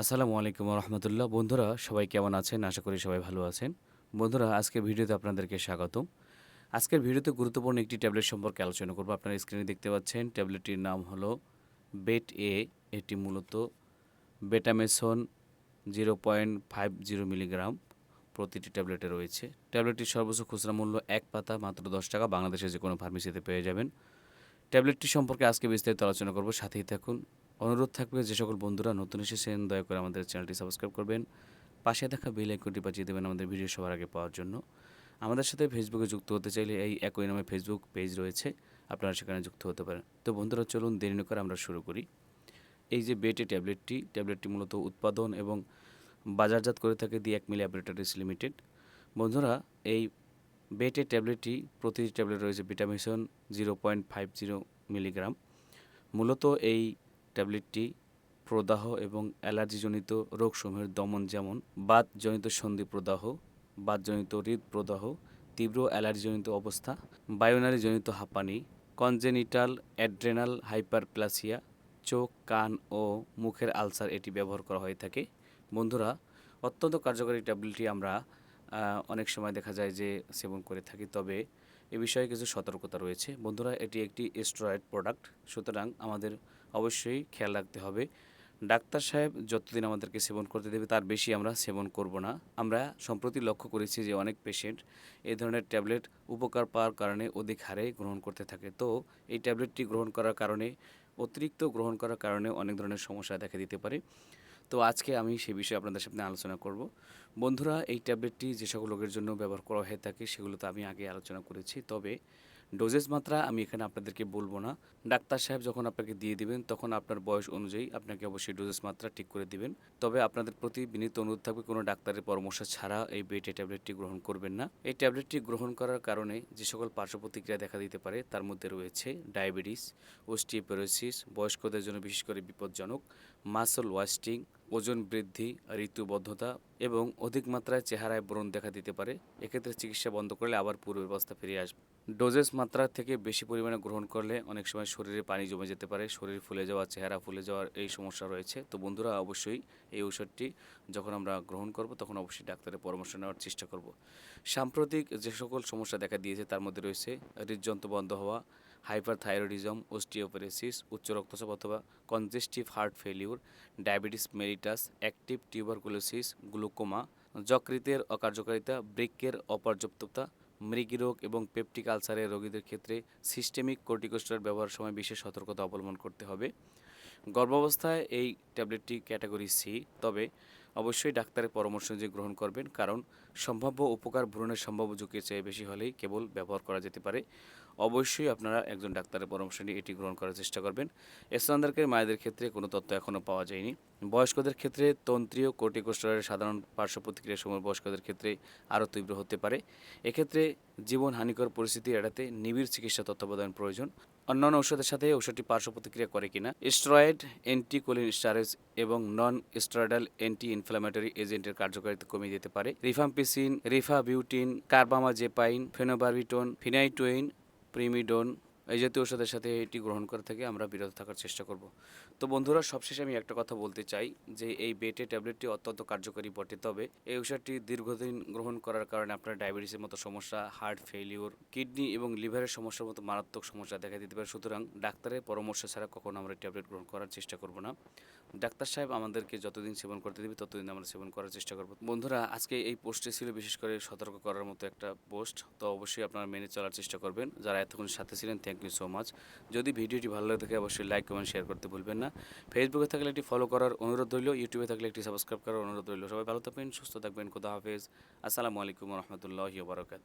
আসসালামু আলাইকুম রহমতুল্লাহ বন্ধুরা, সবাই কেমন আছেন? আশা করি সবাই ভালো আছেন। বন্ধুরা, আজকের ভিডিওতে আপনাদেরকে স্বাগতম। আজকের ভিডিওতে গুরুত্বপূর্ণ একটি ট্যাবলেট সম্পর্কে আলোচনা করব। আপনারা স্ক্রিনে দেখতে পাচ্ছেন, ট্যাবলেটটির নাম হলো বেট এ, এটি মূলত betamethasone zero point five zero milligram প্রতিটি ট্যাবলেটে রয়েছে। ট্যাবলেটটির সর্বোচ্চ খুচরা মূল্য এক পাতা, মাত্র দশ টাকা। বাংলাদেশের যে কোনো ফার্মেসিতে পেয়ে যাবেন। ট্যাবলেটটি সম্পর্কে আজকে বিস্তারিত আলোচনা করব। সাথেই থাকুন। অনুরোধ থাকবে যে সকল বন্ধুরা নতুন এসেছেন, দয়া করে আমাদের চ্যানেলটি সাবস্ক্রাইব করবেন। পাশে দেখা বেল আইকনটি বাজিয়ে দেবেন আমাদের ভিডিও সবার আগে পাওয়ার জন্য। আমাদের সাথে ফেসবুকে যুক্ত হতে চাইলে এই একই নামে ফেসবুক পেজ রয়েছে। আপনারা সেখানে যুক্ত হতে পারেন। তো বন্ধুরা, চলুন দেরি না করে আমরা শুরু করি। এই যে বেটে ট্যাবলেটটি ট্যাবলেটটি মূলত উৎপাদন এবং বাজারজাত করে থাকে দি এক মিলি অ্যাপারেটারিস লিমিটেড। বন্ধুরা, এই বেটে ট্যাবলেটটি প্রতিটি ট্যাবলেট রয়েছে betamethasone zero point five zero milligram. মূলত এই ট্যাবলেটটি প্রদাহ এবং অ্যালার্জিজনিত রোগসমূহের দমন যেমন বাতজনিত সন্ধি প্রদাহ, বাতজনিত হৃদ প্রদাহ, তীব্র অ্যালার্জিজনিত অবস্থা বায়োনারিজনিত হাঁপানি, কনজেনিটাল অ্যাড্রেনাল হাইপারপ্লাসিয়া, চোখ, কান ও মুখের আলসার এটি ব্যবহার করা হয়ে থাকে। বন্ধুরা, অত্যন্ত কার্যকরী ট্যাবলেটটি আমরা অনেক সময় দেখা যায় যে সেবন করে থাকি, তবে এ বিষয়ে কিছু সতর্কতা রয়েছে। বন্ধুরা, এটি একটি স্টেরয়েড প্রোডাক্ট, সুতরাং আমাদের অবশ্যই খেয়াল রাখতে হবে। ডাক্তার সাহেব যতদিন আমাদেরকে সেবন করতে দেবে, তার বেশি আমরা সেবন করব না। আমরা সম্প্রতি লক্ষ্য করেছি যে, অনেক পেশেন্ট এই ধরনের ট্যাবলেট উপকার পাওয়ার কারণে অধিক হারে গ্রহণ করতে থাকে। তো এই ট্যাবলেটটি গ্রহণ করার কারণে, অতিরিক্ত গ্রহণ করার কারণে অনেক ধরনের সমস্যা দেখা দিতে পারে। তো আজকে আমি সে বিষয়ে আপনাদের সামনে আলোচনা করব। বন্ধুরা, এই ট্যাবলেটটি যে সকল রোগের জন্য ব্যবহার করা হয়ে থাকে, সেগুলো তো আমি আগে আলোচনা করেছি। তবে ডোজেস মাত্রা আমি এখানে আপনাদেরকে বলব না। ডাক্তার সাহেব যখন আপনাকে দিয়ে দিবেন, তখন আপনার বয়স অনুযায়ী আপনাকে অবশ্যই ডোজেস মাত্রা ঠিক করে দিবেন। তবে আপনাদের প্রতি বিনীত অনুরোধ থাকবে, কোনো ডাক্তারের পরামর্শ ছাড়া এই বেটে ট্যাবলেটটি গ্রহণ করবেন না। এই ট্যাবলেটটি গ্রহণ করার কারণে যে সকল পার্শ্ব প্রতিক্রিয়া দেখা দিতে পারে, তার মধ্যে রয়েছে ডায়াবেটিস ওস্টিওপেরোসিস বয়স্কদের জন্য বিশেষ করে বিপজ্জনক, মাসল ওয়াস্টিং ওজন বৃদ্ধি ঋতুবদ্ধতা এবং অধিক মাত্রায় চেহারায় ব্রণ দেখা দিতে পারে। এক্ষেত্রে চিকিৎসা বন্ধ করলে আবার পূর্ব ব্যবস্থা ফিরে আসবে। ডোজেস মাত্রা থেকে বেশি পরিমাণে গ্রহণ করলে অনেক সময় শরীরে পানি জমে যেতে পারে, শরীর ফুলে যাওয়া, চেহারা ফুলে যাওয়ার এই সমস্যা রয়েছে। তো বন্ধুরা, অবশ্যই এই ঔষধটি যখন আমরা গ্রহণ করব, তখন অবশ্যই ডাক্তারের পরামর্শ নেওয়ার চেষ্টা করব। সাম্প্রতিক যে সকল সমস্যা দেখা দিয়েছে, তার মধ্যে রয়েছে হৃদযন্ত্র বন্ধ হওয়া হাইপারথাইরয়েডিজম, ওস্টিওপেরেসিস, উচ্চ রক্তচাপ অথবা congestive heart failure diabetes mellitus active tuberculosis, glaucoma, যকৃতের অকার্যকারিতা বৃক্কের অপর্যাপ্ততা, মৃগীরোগ এবং পেপটিক আলসারের রোগীদের ক্ষেত্রে সিস্টেমিক কর্টিকোস্টেরয়েড ব্যবহারের সময় বিশেষ সতর্কতা অবলম্বন করতে হবে। গর্ভাবস্থায় এই ট্যাবলেটটি ক্যাটাগরি সি, তবে অবশ্যই ডাক্তারের পরামর্শ অনুযায়ী গ্রহণ করবেন, কারণ সম্ভাব্য উপকার ভ্রূণের সম্ভাব্য ঝুঁকির চেয়ে বেশি হলেই কেবল ব্যবহার করা যেতে পারে। অবশ্যই আপনারা একজন ডাক্তারের পরামর্শ নিয়ে এটি গ্রহণ করার চেষ্টা করবেন। স্তনদারকের মায়েদের ক্ষেত্রে কোনো তথ্য এখনও পাওয়া যায়নি। বয়স্কদের ক্ষেত্রে তন্ত্রীয় কোর্টিকোস্টেরয়েডের সাধারণ পার্শ্ব প্রতিক্রিয়ার সময় বয়স্কদের ক্ষেত্রে আরও তীব্র হতে পারে। এক্ষেত্রে জীবন হানিকর পরিস্থিতি এড়াতে নিবিড় চিকিৎসা তত্ত্বাবধান প্রয়োজন। অন্যান্য ঔষধের সাথে ঔষধটি পার্শ্ব প্রতিক্রিয়া করে কিনা। স্টেরয়েড অ্যান্টিকোলিন স্টারেজ এবং নন স্টেরয়েডাল অ্যান্টি ইনফ্লামেটরি এজেন্টের কার্যকারিতা কমিয়ে দিতে পারে। Rifampicin rifabutin carbamazepine phenobarbitone phenytoin primidone এই জাতীয় ওষুধের সাথে এটি গ্রহণ করে থেকে আমরা বিরত থাকার চেষ্টা করব। তো বন্ধুরা, সবশেষে আমি একটা কথা বলতে চাই যে এই বেটে ট্যাবলেটটি অত্যন্ত কার্যকরী বটে। তবে এই ওষুধটি দীর্ঘদিন গ্রহণ করার কারণে আপনার ডায়াবেটিসের মতো সমস্যা, হার্ট ফেলিওর কিডনি এবং লিভারের সমস্যার মতো মারাত্মক সমস্যা দেখা দিতে পারে। সুতরাং ডাক্তারের পরামর্শ ছাড়া কখনো আমরা ট্যাবলেট গ্রহণ করার চেষ্টা করব না। ডাক্তার সাহেব আমাদেরকে যতদিন সেবন করতে দেবে, ততদিন আমরা সেবন করার চেষ্টা করব। বন্ধুরা, আজকে এই পোস্টে ছিল বিশেষ করে সতর্ক করার মতো একটা পোস্ট। তো অবশ্যই আপনারা মেনে চলার চেষ্টা করবেন। যারা এতক্ষণ সাথে ছিলেন থ্যাংক ইউ সো মাচ। যদি ভিডিওটি ভালো লাগে থাকে অবশ্যই লাইক, কমেন্ট, শেয়ার করতে ভুলবেন না। ফেসবুকে থাকলে একটি ফলো করার অনুরোধ রইল ইউটিউবে থাকলে একটি সাবস্ক্রাইব করার অনুরোধ রইল। সবাই ভালো থাকবেন, সুস্থ থাকবেন, খুদা হাফেজ। আসসালামু আলাইকুম রহমতুল্লাহ বারকাত